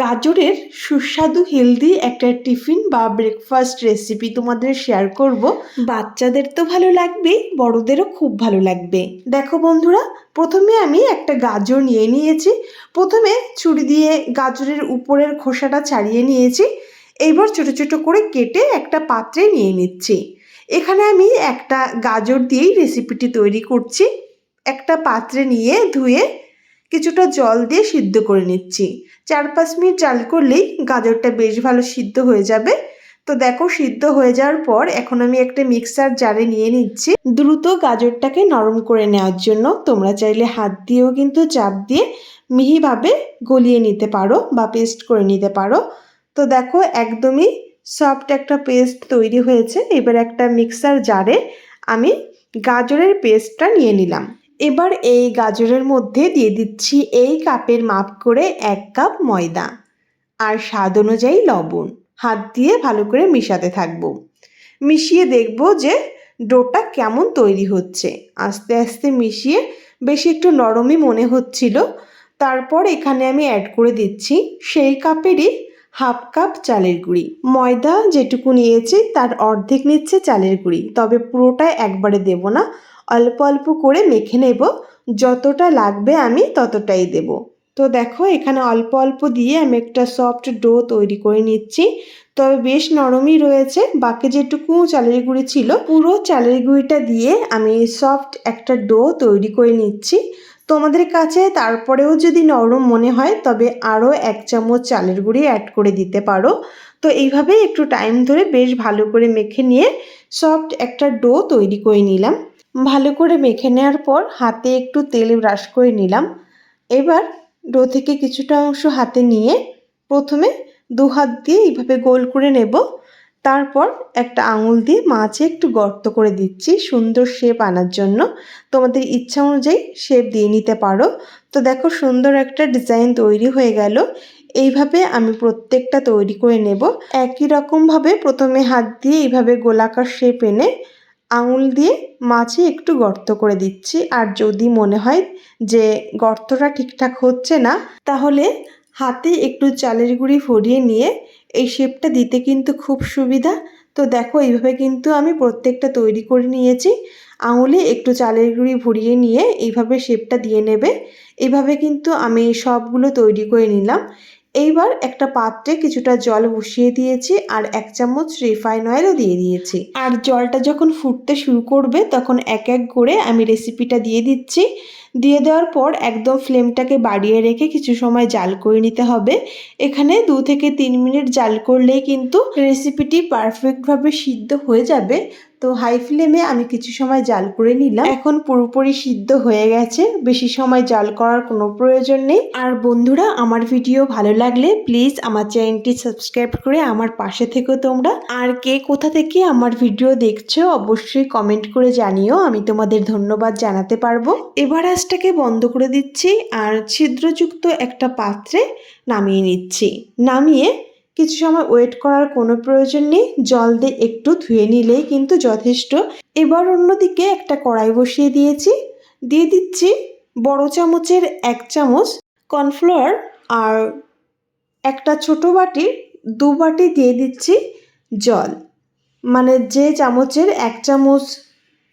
গাজরের সুস্বাদু হেলদি একটা টিফিন বা ব্রেকফাস্ট রেসিপি তোমাদের শেয়ার করব। বাচ্চাদের তো ভালো লাগবেই, বড়দেরও খুব ভালো লাগবে। দেখো বন্ধুরা, প্রথমে আমি একটা গাজর নিয়ে নিয়েছি। প্রথমে ছুরি দিয়ে গাজরের উপরের খোসাটা ছাড়িয়ে নিয়েছি। এইবার ছোট ছোট করে কেটে একটা পাত্রে নিয়ে নিচ্ছি। এখানে আমি একটা গাজর দিয়েই রেসিপিটি তৈরি করছি। একটা পাত্রে নিয়ে ধুয়ে কিছুটা জল দিয়ে সিদ্ধ করে নিচ্ছি। চার পাঁচ মিনিট জাল করলেই গাজরটা বেশ ভালো সিদ্ধ হয়ে যাবে। তো দেখো, সিদ্ধ হয়ে যাওয়ার পর এখন আমি একটা মিক্সার জারে নিয়ে নিচ্ছি দ্রুত গাজরটাকে নরম করে নেওয়ার জন্য। তোমরা চাইলে হাত দিয়েও কিন্তু চাপ দিয়ে মিহিভাবে গলিয়ে নিতে পারো বা পেস্ট করে নিতে পারো। তো দেখো, একদমই সফট একটা পেস্ট তৈরি হয়েছে। এবার একটা মিক্সার জারে আমি গাজরের পেস্টটা নিয়ে নিলাম। এবার এই গাজরের মধ্যে দিয়ে দিচ্ছি এই কাপের মাপ করে এক কাপ ময়দা আর স্বাদ অনুযায়ী লবণ। হাত দিয়ে ভালো করে মিশাতে থাকব। মিশিয়ে দেখব যে ডোটা কেমন তৈরি হচ্ছে। আস্তে আস্তে মিশিয়ে বেশি একটু নরমই মনে হচ্ছিল। তারপর এখানে আমি অ্যাড করে দিচ্ছি সেই কাপেরই হাফ কাপ চালের গুঁড়ি। ময়দা যেটুকু নিয়েছি তার অর্ধেক নিচ্ছে চালের গুঁড়ি। তবে পুরোটা একবারে দেব না। অল্প অল্প করে মেখে নেব। যতটা লাগবে আমি ততটাই দেব। তো দেখো, এখানে অল্প অল্প দিয়ে আমি একটা সফট ডো তৈরি করে নিচ্ছি। তবে বেশ নরমই রয়েছে। বাকি যেটুকু চালের গুঁড়ি ছিল, পুরো চালের গুঁড়িটা দিয়ে আমি সফট একটা ডো তৈরি করে নিচ্ছি। তোমাদের কাছে তারপরেও যদি নরম মনে হয়, তবে আরও এক চামচ চালের গুঁড়ি অ্যাড করে দিতে পারো। তো এইভাবেই একটু টাইম ধরে বেশ ভালো করে মেখে নিয়ে সফট একটা ডো তৈরি করে নিলাম। ভালো করে মেখে নেওয়ার পর হাতে একটু তেল ব্রাশ করে নিলাম। এবার ডো থেকে কিছুটা অংশ হাতে নিয়ে প্রথমে দু হাত দিয়ে এইভাবে গোল করে নেব। তারপর একটা আঙুল দিয়ে মাছে একটু গর্ত করে দিচ্ছি সুন্দর শেপ আনার জন্য। তোমাদের ইচ্ছা অনুযায়ী শেপ দিয়ে নিতে পারো। তো দেখো সুন্দর একটা ডিজাইন তৈরি হয়ে গেল। এইভাবে আমি প্রত্যেকটা তৈরি করে নেব। একই রকমভাবে প্রথমে হাত দিয়ে এইভাবে গোলাকার শেপ এনে আঙুল দিয়ে মাঝে একটু গর্ত করে দিচ্ছি। আর যদি মনে হয় যে গর্তটা ঠিকঠাক হচ্ছে না, তাহলে হাতে একটু চালের গুঁড়ি ভরিয়ে নিয়ে এই শেপটা দিতে কিন্তু খুব সুবিধা। তো দেখো, এইভাবে কিন্তু আমি প্রত্যেকটা তৈরি করে নিয়েছি। আঙুলে একটু চালের গুঁড়ি ভরিয়ে নিয়ে এইভাবে শেপটা দিয়ে নেবে। এভাবে কিন্তু আমি সবগুলো তৈরি করে নিলাম। এইবার একটা পাত্রে কিছুটা জল বসিয়ে দিয়েছি আর এক চামচ রিফাইন অয়েলও দিয়ে দিয়েছি। আর জলটা যখন ফুটতে শুরু করবে তখন এক এক করে আমি রেসিপিটা দিয়ে দিচ্ছি। দিয়ে দেওয়ার পর একদম ফ্লেমটাকে বাড়িয়ে রেখে কিছু সময় জাল করে নিতে হবে। এখানে দু থেকে তিন মিনিট জাল করলেই কিন্তু রেসিপিটি পারফেক্টভাবে সিদ্ধ হয়ে যাবে। তো হাই ফ্লেমে আমি কিছু সময় জাল করে নিলাম। এখন পুরোপুরি সিদ্ধ হয়ে গেছে। বেশি সময় জাল করার কোনো প্রয়োজন নেই। আর বন্ধুরা, আমার ভিডিও ভালো লাগলে প্লিজ আমার চ্যানেলটি সাবস্ক্রাইব করে আমার পাশে থেকো তোমরা। আর কে কোথা থেকে আমার ভিডিও দেখছ, অবশ্যই কমেন্ট করে জানিও। আমি তোমাদের ধন্যবাদ জানাতে পারব। এবার আজটাকে বন্ধ করে দিচ্ছি আর ছিদ্রযুক্ত একটা পাত্রে নামিয়ে নিচ্ছি। নামিয়ে কিছু সময় ওয়েট করার কোনো প্রয়োজন নেই। জল দিয়ে একটু ধুয়ে নিলেই কিন্তু যথেষ্ট। এবার অন্যদিকে একটা কড়াই বসিয়ে দিয়েছি। দিয়ে দিচ্ছি বড় চামচের এক চামচ কর্নফ্লাওয়ার আর একটা ছোট বাটির দু বাটি দিয়ে দিচ্ছি জল। মানে যে চামচের এক চামচ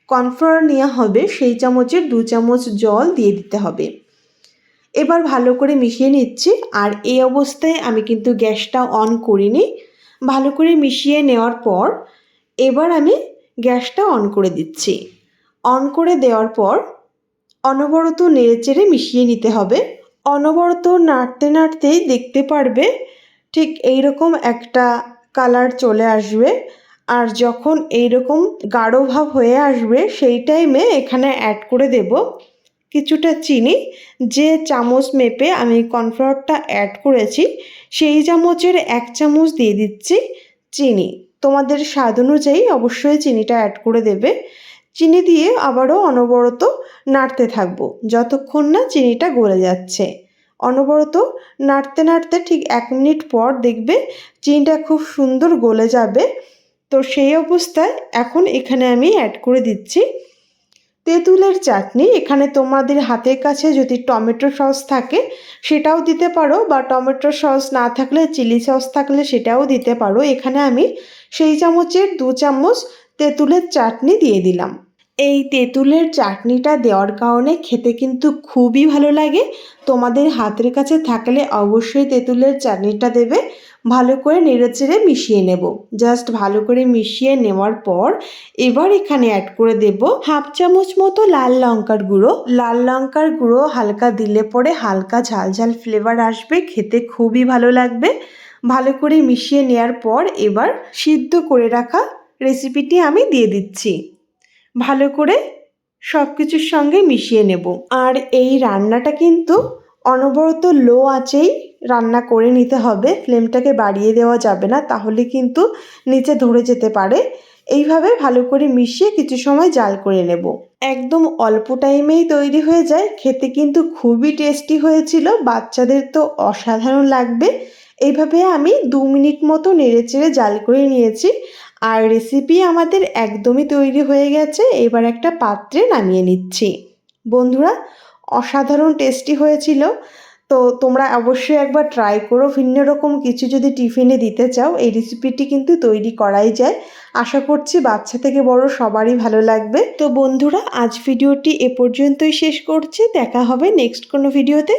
কর্নফ্লাওয়ার নেওয়া হবে, সেই চামচের দু চামচ জল দিয়ে দিতে হবে। এবার ভালো করে মিশিয়ে নিচ্ছি, আর এই অবস্থায় আমি কিন্তু গ্যাসটা অন করিনি। ভালো করে মিশিয়ে নেওয়ার পর এবার আমি গ্যাসটা অন করে দিচ্ছি। অন করে দেওয়ার পর অনবরত নেড়েচেড়ে মিশিয়ে নিতে হবে। অনবরত নাড়তে নাড়তেই দেখতে পারবে, ঠিক এই রকম একটা কালার চলে আসবে। আর যখন এইরকম গাঢ় ভাব হয়ে আসবে, সেই টাইমে এখানে অ্যাড করে দেব কিছুটা চিনি। যে চামচ মেপে আমি কর্নফ্লাওয়ারটা অ্যাড করেছি, সেই চামচের এক চামচ দিয়ে দিচ্ছি চিনি। তোমাদের স্বাদ অনুযায়ী অবশ্যই চিনিটা অ্যাড করে দেবে। চিনি দিয়ে আবারও অনবরত নাড়তে থাকব, যতক্ষণ না চিনিটা গলে যাচ্ছে। অনবরত নাড়তে নাড়তে ঠিক এক মিনিট পর দেখবে চিনিটা খুব সুন্দর গলে যাবে। তো সেই অবস্থায় এখন এখানে আমি অ্যাড করে দিচ্ছি তেঁতুলের চাটনি। এখানে তোমাদের হাতের কাছে যদি টমেটো সস থাকে সেটাও দিতে পারো বা টমেটো সস না থাকলে চিলি সস থাকলে সেটাও দিতে পারো। এখানে আমি সেই চামচের দু চামচ তেঁতুলের চাটনি দিয়ে দিলাম। এই তেঁতুলের চাটনিটা দেওয়ার কারণে খেতে কিন্তু খুবই ভালো লাগে। তোমাদের হাতের কাছে থাকলে অবশ্যই তেঁতুলের চাটনিটা দেবে। ভালো করে নেড়েচেড়ে মিশিয়ে নেব। জাস্ট ভালো করে মিশিয়ে নেওয়ার পর এবার এখানে অ্যাড করে দেব হাফ চামচ মতো লাল লঙ্কার গুঁড়ো। লাল লঙ্কার গুঁড়ো হালকা দিলে পরে হালকা ঝাল ঝাল ফ্লেভার আসবে, খেতে খুবই ভালো লাগবে। ভালো করে মিশিয়ে নেওয়ার পর এবার সিদ্ধ করে রাখা রেসিপিটি আমি দিয়ে দিচ্ছি। ভালো করে সব কিছুর সঙ্গে মিশিয়ে নেব। আর এই রান্নাটা কিন্তু অনবরত লো আঁচেই রান্না করে নিতে হবে। ফ্লেমটাকে বাড়িয়ে দেওয়া যাবে না, তাহলে কিন্তু নিচে ধরে যেতে পারে। এইভাবে ভালো করে মিশিয়ে কিছু সময় জাল করে নেব। একদম অল্প টাইমেই তৈরি হয়ে যায়। খেতে কিন্তু খুবই টেস্টি হয়েছিল। বাচ্চাদের তো অসাধারণ লাগবে। এইভাবে আমি দু মিনিট মতো নেড়েচেড়ে জাল করে নিয়েছি। আর রেসিপি আমাদের একদমই তৈরি হয়ে গেছে। এবার একটা পাত্রে নামিয়ে নিচ্ছি। বন্ধুরা, অসাধারণ টেস্টি হয়েছিল। তো তোমরা অবশ্যই একবার ট্রাই করো। ভিন্ন রকম কিছু যদি টিফিনে দিতে চাও, এই রেসিপিটি কিন্তু তৈরি করাই যায়। আশা করছি বাচ্চা থেকে বড় সবারই ভালো লাগবে। তো বন্ধুরা, আজ ভিডিওটি এ পর্যন্তই শেষ করছি। দেখা হবে নেক্সট কোনো ভিডিওতে